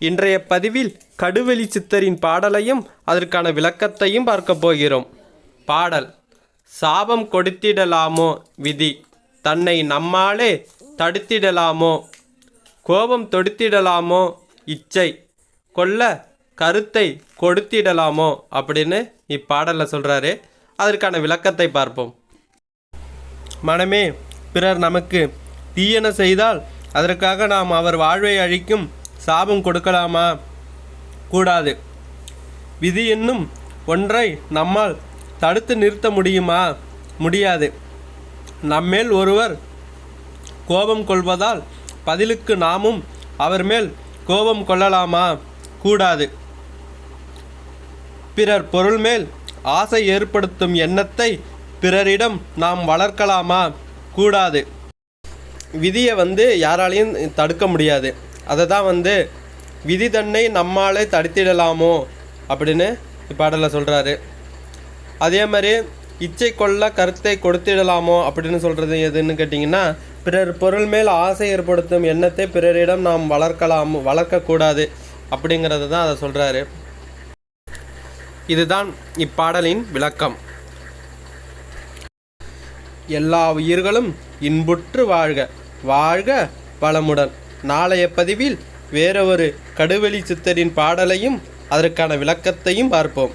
இன்றைய பதிவில் கடுவெளி சித்தரின் பாடலையும் அதற்கான விளக்கத்தையும் பார்க்க போகிறோம். பாடல் சாபம் கொடுத்திடலாமோ விதி தன்னை நம்மாலே தடுத்திடலாமோ கோபம் தொடுத்திடலாமோ இச்சை கொல்ல கருத்தை கொடுத்திடலாமோ அப்படின்னு இப்பாடலில் சொல்கிறாரு அதற்கான விளக்கத்தை பார்ப்போம். மனமே பிறர் நமக்கு தீயன செய்தால் அதற்காக நாம் அவர் வாழ்வை அழிக்கும் சாபம் கொடுக்கலாமா? கூடாது. விதி என்னும் ஒன்றை நம்மால் தடுத்து நிறுத்த முடியுமா? முடியாது. நம்மேல் ஒருவர் கோபம் கொள்வதால் பதிலுக்கு நாமும் அவர் மேல் கோபம் கொள்ளலாமா? கூடாது. பிறர் பொருள் மேல் ஆசை ஏற்படுத்தும் எண்ணத்தை பிறரிடம் நாம் வளர்க்கலாமா? கூடாது. விதியை வந்து யாராலையும் தடுக்க முடியாது. அதை தான் வந்து விதி தன்னை நம்மாலே தடுத்திடலாமோ அப்படின்னு இப்பாடலில் சொல்கிறாரு அதே மாதிரி இச்சை கொள்ள கருத்தை கொடுத்திடலாமோ அப்படின்னு சொல்கிறது எதுன்னு கேட்டிங்கன்னா பிறர் பொருள் மேல் ஆசை ஏற்படுத்தும் எண்ணத்தை பிறரிடம் நாம் வளர்க்கலாம் வளர்க்கக்கூடாது அப்படிங்கிறது தான் அதை சொல்கிறாரு இதுதான் இப்பாடலின் விளக்கம். எல்லா உயிர்களும் இன்புற்று வாழ்க வாழ்க வளமுடன். நாளைய பதிவில் வேறொரு கடுவெளி சித்தரின் பாடலையும் அதற்கான விளக்கத்தையும் பார்ப்போம்.